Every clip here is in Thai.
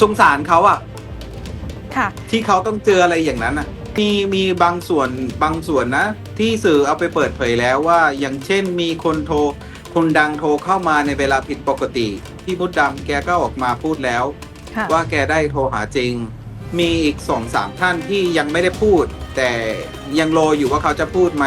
สงสารเขาอะค่ะ ที่เขาต้องเจออะไรอย่างนั้นอะมีมีบางส่วนบางส่วนนะ ที่สื่อเอาไปเปิดเผยแล้วว่า อย่างเช่นมีคนโทรคนดังโทรเข้ามาในเวลาผิดปกติที่มดดำแกก็ออกมาพูดแล้ว ค่ะ ว่าแกได้โทรหาจริง มีอีกสองสามท่านที่ยังไม่ได้พูด แต่ยังรออยู่ว่าเขาจะพูดไหม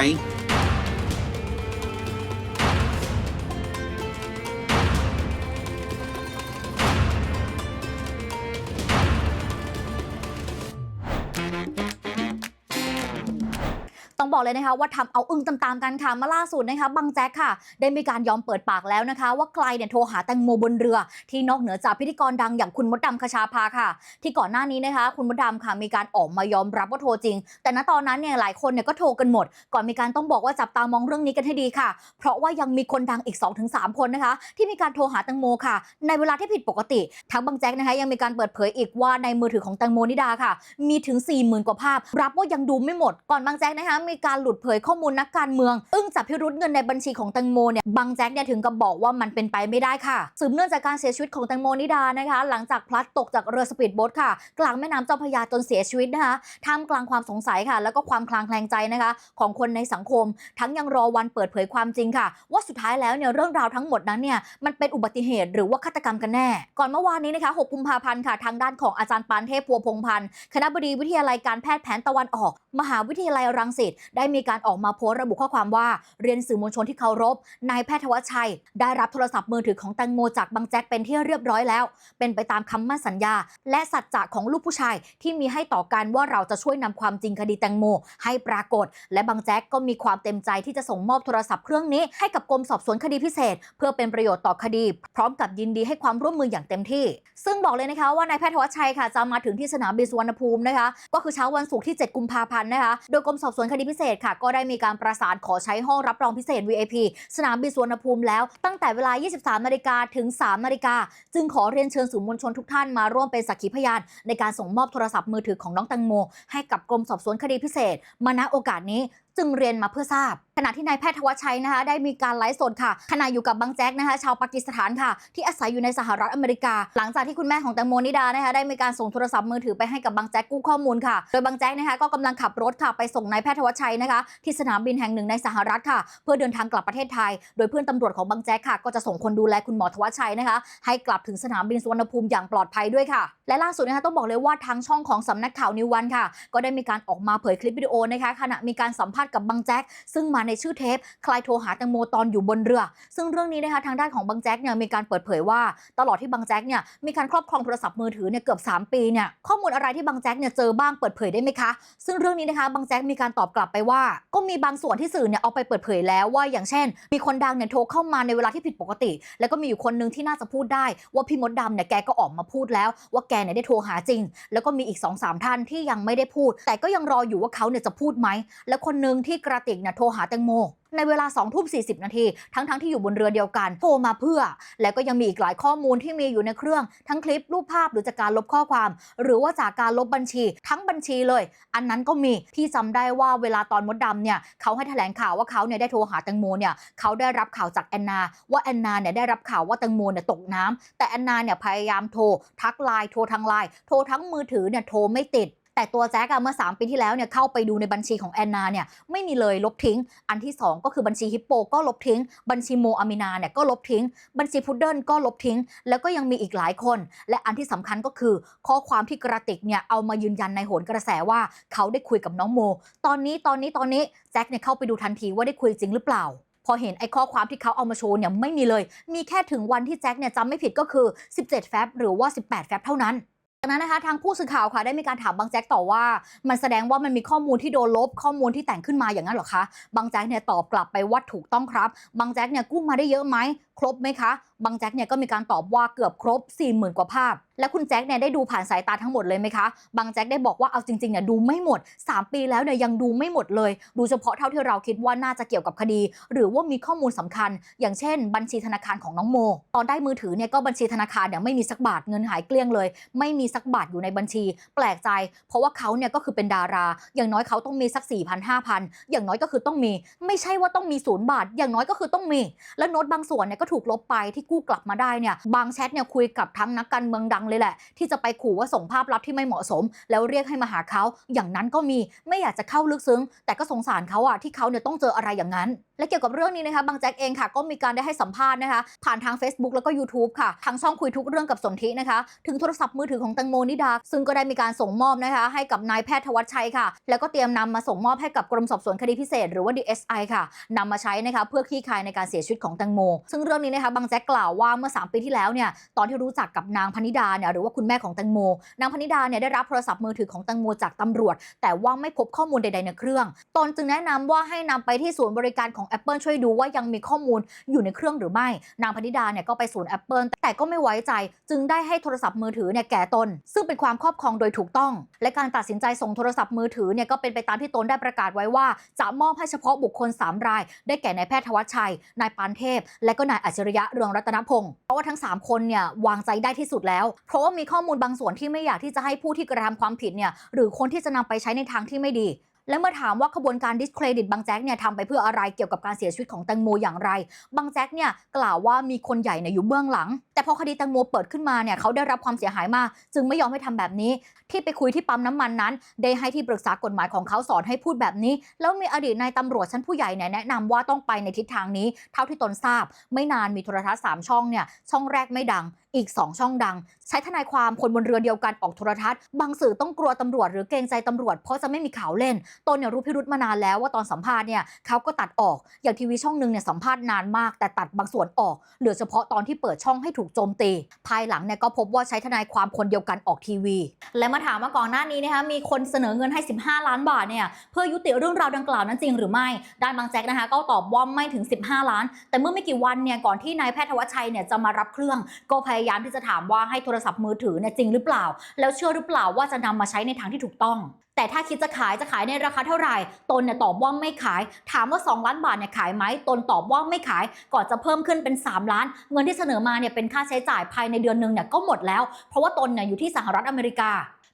บอกเลยนะคะว่าทำเอาอึ้งตามๆกันค่ะมาล่าสุดนะคะบังแจ๊กค่ะ ได้มีการยอมเปิดปากแล้วนะคะ ว่าใครเนี่ยโทรหาแตงโมบนเรือ ที่นอกเหนือจากพิธีกรดังอย่างคุณมดดำคชาภาค่ะ ที่ก่อนหน้านี้นะคะ คุณมดดำค่ะมีการออกมายอมรับว่าโทรจริง แต่ณตอนนั้นเนี่ยหลายคนเนี่ยก็โทรกันหมด ก่อนมีการต้องบอกว่าจับตามองเรื่องนี้กันให้ดีค่ะ เพราะว่ายังมีคนดังอีก 2-3 คนนะคะ ที่มีการโทรหาแตงโมค่ะ ในเวลาที่ผิดปกติทั้งบังแจ๊กนะคะยังมีการเปิดเผยอีกว่าในมือถือของแตงโมนิดาค่ะ มีถึง 40,000 กว่าภาพ รับว่ายังดูไม่หมดก่อนบางแจ๊กนะคะมีการหลุดเผยข้อมูลนักการเมือง อึ้งจับพิรุษเงินในบัญชีของแตงโมเนี่ยบางแจ๊กเนี่ยถึงกับบอกว่ามันเป็นไปไม่ได้ค่ะ สืบเนื่องจากการเสียชีวิตของแตงโมนิดานะคะ หลังจากพลัดตกจากเรือสปีดโบ๊ทค่ะ กลางแม่น้ำเจ้าพระยาจนเสียชีวิตนะคะท่ามกลางความสงสัยค่ะ แล้วก็ความคลางแคลงใจนะคะ ของคนในสังคม ทั้งยังรอวันเปิดเผยความจริงค่ะ ว่าสุดท้ายแล้วเนี่ยเรื่องราวทั้งหมดนั้นเนี่ยมันเป็นอุบัติเหตุหรือว่าฆาตกรรมกันแน่ ก่อนเมื่อวานนี้นะคะ 6 กุมภาพันธ์ค่ะทางด้านของอาจารย์ปานเทพพัวพงพันธ์คณะบดีวิทยาลัยการแพทย์แผนตะวันออก มหาวิทยาลัยรังสิตได้มีการออกมาโพสต์ระบุข้อความว่าเรียนสื่อมวลชนที่เคารพนายแพทย์ธวัชชัย ได้รับโทรศัพท์มือถือของแตงโมจากบางแจ็คเป็นที่เรียบร้อยแล้ว เป็นไปตามคำมั่นสัญญา และสัจจะของลูกผู้ชาย ที่มีให้ต่อกันว่าเราจะช่วยนำความจริงคดีแตงโม ให้ปรากฏ และบางแจ็คก็มีความเต็มใจที่จะส่งมอบโทรศัพท์เครื่องนี้ให้กับกรมสอบสวนคดีพิเศษ เพื่อเป็นประโยชน์ต่อคดี พร้อมกับยินดีให้ความร่วมมืออย่างเต็มที่ ซึ่งบอกเลยนะคะว่านายแพทย์ธวัชชัยค่ะจะมาถึงที่สนามบินสุวรรณภูมินะคะก็คือเช้าวันศุกร์ที่ 7 กุมภาพันธ์นะคะโดยกรมสอบสวนคดีพิเศษค่ะ ก็ได้มีการประสานขอใช้ห้องรับรองพิเศษ VIP สนามบินสุวรรณภูมิแล้วตั้งแต่เวลา 23 นาฬิกาถึง 3 นาฬิกา จึงขอเรียนเชิญสื่อมวลชนทุกท่านมาร่วมเป็นสักขีพยาน ในการส่งมอบโทรศัพท์มือถือของน้องแตงโม ให้กับกรมสอบสวนคดีพิเศษ มาณโอกาสนี้ จึงเรียนมาเพื่อทราบ ขณะที่นายแพทย์ธวัชชัยนะคะได้มีการไลฟ์สดค่ะขณะอยู่กับบังแจ๊กนะคะชาวปากีสถานค่ะ ที่อาศัยอยู่ในสหรัฐอเมริกา หลังจากที่คุณแม่ของแตงโมนิดานะคะได้มีการส่งโทรศัพท์มือถือไปให้กับบังแจ๊กกู้ข้อมูลค่ะ โดยบังแจ๊กนะคะก็กำลังขับรถค่ะไปส่งนายแพทย์ธวัชชัยนะคะที่สนามบินแห่งหนึ่งในสหรัฐค่ะ เพื่อเดินทางกลับประเทศไทย โดยเพื่อนตำรวจของบังแจ๊กค่ะก็จะส่งคนดูแลคุณหมอธวัชชัยนะคะให้กลับถึงสนามบินสุวรรณภูมิอย่างปลอดภัยด้วยค่ะ และล่าสุดนะคะต้องบอกเลยว่าทางช่องของสำนักข่าวนิววันค่ะ ก็ได้มีการออกมาเผยคลิปวิดีโอนะคะขณะมีการสัมภาษณ์กับบังแจ๊กซึ่งมาในชื่อเทปใครโทรหาแตงโมตอนอยู่บนเรือ ซึ่งเรื่องนี้นะคะทางด้านของบังแจ๊กเนี่ยมีการเปิดเผยว่า ตลอดที่บังแจ๊กเนี่ยมีการครอบครองโทรศัพท์มือถือเนี่ยเกือบ 3 ปีเนี่ยข้อมูลอะไรที่บังแจ๊กเนี่ยเจอบ้างเปิดเผยได้ไหมคะ ซึ่งเรื่องนี้นะคะบังแจ๊กมีการตอบกลับไปว่า ก็มีบางส่วนที่สื่อเนี่ยเอาไปเปิดเผยแล้วว่าอย่างเช่น มีคนดังเนี่ยโทรเข้ามาในเวลาที่ผิดปกติ แล้วก็มีอยู่คนหนึงที่น่าจะพูดได้ ว่าพี่มดดำเนี่ยแกก็ออกมาพูดแล้ว ว่าแกเนี่ยได้โทรหาจริง แล้วก็มีอีก2อสาท่านที่ยังไม่ได้พูด แต่ก็ยังรออยู่ว่าเขาเนี่ยจะพูดไหมและคนหนึ่งที่กระติกเนี่ยโทรหาแตงโม ในเวลา2ทุ่ม40 นาที ทั้งๆทที่อยู่บนเรือเดียวกันโทรมาเพื่อ แล้วก็ยังมีอีกหลายข้อมูลที่มีอยู่ในเครื่อง ทั้งคลิปรูปภาพหรือจากการลบข้อความ หรือว่าจากการลบบัญชี ทั้งบัญชีเลย อันนั้นก็มีพี่จำได้ว่าเวลาตอนมดดำเนี่ยเขาให้แถลงข่าวว่าเขาเนี่ยได้โทรหาแตงโมเนี่ยเขาได้รับข่าวจากแอนนา ว่าแอนนาเนี่ยได้รับข่าวว่าแตงโมเนี่ยตกน้ำแต่แอนนาเนี่ยพยายามโทรทักไลน์โทรทางไลน์โทรทั้งมือถือเนี่ยโทรไม่ติด แต่ตัวแจ๊กอะเมื่อ 3 ปีที่แล้วเนี่ยเข้าไปดูในบัญชีของแอนนาเนี่ยไม่มีเลยลบทิ้ง อันที่ 2 ก็คือบัญชีฮิปโปก็ลบทิ้ง บัญชีโมอามินาเนี่ยก็ลบทิ้ง บัญชีพุดเดิลก็ลบทิ้ง แล้วก็ยังมีอีกหลายคน และอันที่สำคัญก็คือ ข้อความที่กระติกเนี่ยเอามายืนยันในโหนกระแสว่าเขาได้คุยกับน้องโม ตอนนี้ตอนนี้ตอนนี้แจ็คเนี่ยเข้าไปดูทันทีว่าได้คุยจริงหรือเปล่าพอเห็นไอ้ข้อความที่เขาเอามาโชว์เนี่ยไม่มีเลย มีแค่ถึงวันที่แจ็คเนี่ยจำไม่ผิดก็คือ 17 แฟบหรือว่า 18 แฟบเท่านั้น จากนั้นนะคะทางผู้สื่อข่าวค่ะได้มีการถามบางแจ็คต่อว่า มันแสดงว่ามันมีข้อมูลที่โดนลบข้อมูลที่แต่งขึ้นมาอย่างนั้นหรอคะบางแจ็คเนี่ยตอบกลับไปว่าถูกต้องครับ บางแจ็คเนี่ยกู้มาได้เยอะไหมครบไหมคะ บางแจ็คเนี่ยก็มีการตอบว่าเกือบครบ 40,000 กว่าภาพ และคุณแจ็คเนี่ยได้ดูผ่านสายตาทั้งหมดเลยไหมคะ บางแจ็คได้บอกว่าเอาจริงๆเนี่ยดูไม่หมด 3 ปีแล้วเนี่ยยังดูไม่หมดเลย ดูเฉพาะเท่าที่เราคิดว่าน่าจะเกี่ยวกับคดี หรือว่ามีข้อมูลสำคัญ อย่างเช่น บัญชีธนาคารของน้องโม ตอนได้มือถือเนี่ยก็บัญชีธนาคารเนี่ยไม่มีสักบาทเงินหายเกลี้ยงเลย ไม่มีสักบาทอยู่ในบัญชี แปลกใจ เพราะว่าเขาเนี่ยก็คือเป็นดารา อย่างน้อยเขาต้องมีสัก4 0 0 0 5,000อย่างน้อยก็คือต้องมี ไม่ใช่ว่าต้องมีศูนย์บาท อย่างน้อยก็คือต้องมี แล้วโน้ตบางส่วนเนี่ยก็ถูกลบไปที่กู้กลับมาได้เนี่ยบางแชทเนี่ยคุยกับทั้งนักการเมืองดังเลยแหละ ที่จะไปขู่ว่าส่งภาพลับที่ไม่เหมาะสม แล้วเรียกให้มาหาเขาอย่างนั้นก็มีไม่อยากจะเข้าลึกซึ้ง แต่ก็สงสารเขาอะที่เขาเนี่ยต้องเจออะไรอย่างนั้น และเกี่ยวกับเรื่องนี้นะคะบางแจ็คเองค่ะ ก็มีการได้ให้สัมภาษณ์นะคะ ผ่านทาง Facebook แล้วก็ YouTube ค่ะทางช่องคุยทุกเรื่องกับสนธินะคะ ถึงโทรศัพท์มือถือของแตงโมนิดา ซึ่งก็ได้มีการส่งมอบนะคะ ให้กับนายแพทย์ธวัชชัยค่ะ แล้วก็เตรียมนำมาส่งมอบให้กับกรมสอบสวนคดีพิเศษ หรือว่า DSI ค่ะนำมาใช้นะคะเพื่อคลี่คลายในการเสียชีวิตของแตงโมซึ่งเรื่องนี้นะคะบางแจ็คกล่าวว่าเมื่อ 3 ปีที่แล้วเนี่ยตอนที่รู้จักกับนางพนิดาเนี่ยหรือว่าคุณแม่ของแตงโม นางพนิดาเนี่ยได้รับโทรศัพท์มือถือของแตงโมจากตำรวจ แต่ว่าไม่พบข้อมูลใดๆในเครื่อง ตนจึงแนะนำว่าให้นำไปที่ศูนย์บริการของ Apple ช่วยดูว่ายังมีข้อมูลอยู่ในเครื่องหรือไม่ นางพนิดาเนี่ยก็ไปศูนย์ Apple แต่ก็ไม่ไว้ใจ จึงได้ให้โทรศัพท์มือถือเนี่ยแก่ตน ซึ่งเป็นความครอบครองโดยถูกต้อง และการตัดสินใจส่งโทรศัพท์มือถือเนี่ยก็เป็นไปตามที่ตนได้ประกาศไว้ว่า จะมอบให้เฉพาะบุคคล 3 ราย ได้แก่นายแพทย์ธวัชชัย นายปานเทพ และก็นายอัจฉริยะเรืองรัตนพงศ์เพราะว่าทั้ง 3 คนเนี่ยวางใจได้ที่สุดแล้ว เพราะว่ามีข้อมูลบางส่วนที่ไม่อยากที่จะให้ผู้ที่กระทำความผิดเนี่ยหรือคนที่จะนำไปใช้ในทางที่ไม่ดี และเมื่อถามว่าขบวนการดิสเครดิตบางแจ็คเนี่ยทำไปเพื่ออะไรเกี่ยวกับการเสียชีวิตของแตงโมอย่างไร บางแจ็คเนี่ยกล่าวว่ามีคนใหญ่เนี่ยอยู่เบื้องหลัง แต่พอคดีแตงโมเปิดขึ้นมาเนี่ยเขาได้รับความเสียหายมาก จึงไม่ยอมให้ทำแบบนี้ ที่ไปคุยที่ปั๊มน้ำมันนั้น ได้ให้ที่ปรึกษากฎหมายของเขาสอนให้พูดแบบนี้ แล้วมีอดีตนายตำรวจชั้นผู้ใหญ่เนี่ยแนะนำว่าต้องไปในทิศทางนี้ เท่าที่ตนทราบ ไม่นานมีโทรทัศน์สามช่องเนี่ยช่องแรกไม่ดัง อีก 2 ช่องดัง ใช้ทนายความคนบนเรือเดียวกันออกโทรทัศน์ บางสื่อต้องกลัวตำรวจหรือเกรงใจตำรวจเพราะจะไม่มีข่าวเล่นตนเนี่ยรู้พิรุธมานานแล้วว่าตอนสัมภาษณ์เนี่ยเขาก็ตัดออกอย่างทีวีช่องหนึ่งเนี่ยสัมภาษณ์นานมาก แต่ตัดบางส่วนออก เหลือเฉพาะตอนที่เปิดช่องให้ถูกโจมตี ภายหลังเนี่ยก็พบว่าใช้ทนายความคนเดียวกันออกทีวี และมาถามว่าก่อนหน้านี้นะคะมีคนเสนอเงินให้ 15 ล้านบาทเนี่ยเพื่อยุติเรื่องราวดังกล่าวนั้นจริงหรือไม่ด้านบางแจ็คนะคะก็ตอบว่าไม่ถึง 15 ล้าน แต่เมื่อไม่กี่วันเนี่ยก่อนที่นายแพทย์ธวัชชัยเนี่ยจะมารับเครื่องก็พยายามที่จะถามว่าให้โทรศัพท์มือถือเนี่ยจริงหรือเปล่า แล้วเชื่อหรือเปล่าว่าจะนำมาใช้ในทางที่ถูกต้อง แต่ถ้าคิดจะขายจะขายในราคาเท่าไหร่ตนเนี่ยตอบว่าไม่ขาย ถามว่า 2 ล้านบาทเนี่ยขายไหมตนตอบว่าไม่ขายก่อนจะเพิ่มขึ้นเป็น 3 ล้าน เงินที่เสนอมาเนี่ยเป็นค่าใช้จ่ายภายในเดือนหนึ่งเนี่ยก็หมดแล้ว เพราะว่าตนเนี่ยอยู่ที่สหรัฐอเมริกา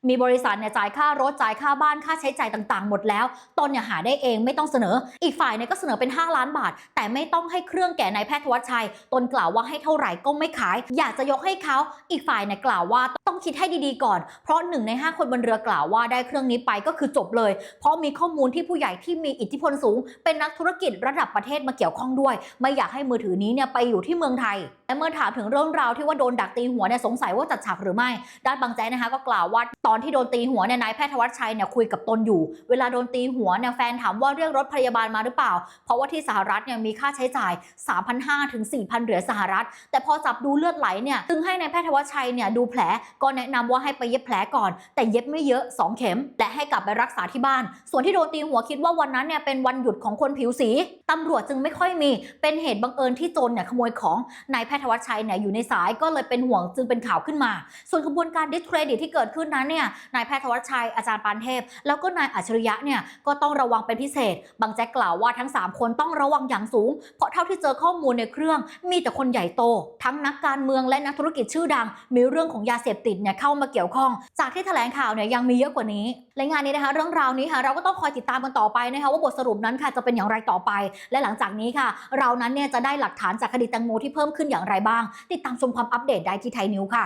มีบริษัทเนี่ยจ่ายค่ารถจ่ายค่าบ้านค่าใช้จ่ายต่างๆ หมดแล้ว ตนเนี่ยหาได้เองไม่ต้องเสนอ อีกฝ่ายเนี่ยก็เสนอเป็น 5 ล้านบาท แต่ไม่ต้องให้เครื่องแก่นายแพทย์วัชชัย ตนกล่าวว่าให้เท่าไหร่ก็ไม่ขาย อยากจะยกให้เขา อีกฝ่ายเนี่ยกล่าวว่าต้องคิดให้ดีๆก่อน เพราะหนึ่งใน 5 คนบนเรือกล่าวว่าได้เครื่องนี้ไปก็คือจบเลย เพราะมีข้อมูลที่ผู้ใหญ่ที่มีอิทธิพลสูง เป็นนักธุรกิจระดับประเทศมาเกี่ยวข้องด้วย ไม่อยากให้มือถือนี้เนี่ยไปอยู่ที่เมืองไทยและเมื่อถามถึงเรื่องราวที่ว่าโดนดักตีหัวเนี่ยสงสัยว่าจัดฉากหรือไม่ด้านบางแจ๊นะคะก็กล่าวว่าตอนที่โดนตีหัวเนี่ยนายแพทย์ธวัชชัยเนี่ยคุยกับตนอยู่ เวลาโดนตีหัวเนี่ยแฟนถามว่าเรียกรถพยาบาลมาหรือเปล่า เพราะว่าที่สหรัฐเนี่ยมีค่าใช้จ่าย 3,500ถึง4,000เหรียญสหรัฐ แต่พอจับดูเลือดไหลเนี่ยจึงให้นายแพทย์ธวัชชัยเนี่ยดูแผลก็แนะนำว่าให้ไปเย็บแผลก่อน แต่เย็บไม่เยอะ 2 เข็ม และให้กลับไปรักษาที่บ้าน ส่วนที่โดนตีหัวคิดว่าวันนั้นเนี่ยเป็นวันหยุดของคนผิวสีตำรวจจึงไม่ค่อยมี เป็นเหตุบังเอิญที่โจรเนี่ยขโมยของนายแพทย์ธวัชชัยเนี่ยอยู่ในสายก็เลยเป็นห่วงจึงเป็นข่าวขึ้นมา ส่วนกระบวนการดิสเครดิตที่เกิดขึ้นนั้นเนี่ยนายแพทย์ธวัชชัยอาจารย์ปานเทพ แล้วก็นายอัจฉริยะเนี่ยก็ต้องระวังเป็นพิเศษ บางแจ็คกล่าวว่าทั้ง 3 คนต้องระวังอย่างสูง เพราะเท่าที่เจอข้อมูลในเครื่อง มีแต่คนใหญ่โต ทั้งนักการเมืองและนักธุรกิจชื่อดัง มีเรื่องของยาเสพติดเนี่ยเข้ามาเกี่ยวข้อง จากที่แถลงข่าวเนี่ยยังมีเยอะกว่านี้และงานนี้นะคะเรื่องราวนี้ค่ะเราก็ต้องคอยติดตามกันต่อไปนะคะว่าบทสรุปนั้นค่ะจะเป็นอย่างไรต่อไป และหลังจากนี้ค่ะ เรานั้นเนี่ยจะได้หลักฐานจากคดีแตงโมที่เพิ่มขึ้นอย่างไรบ้าง ติดตามชมความอัปเดตได้ที่ไทยนิวค่ะ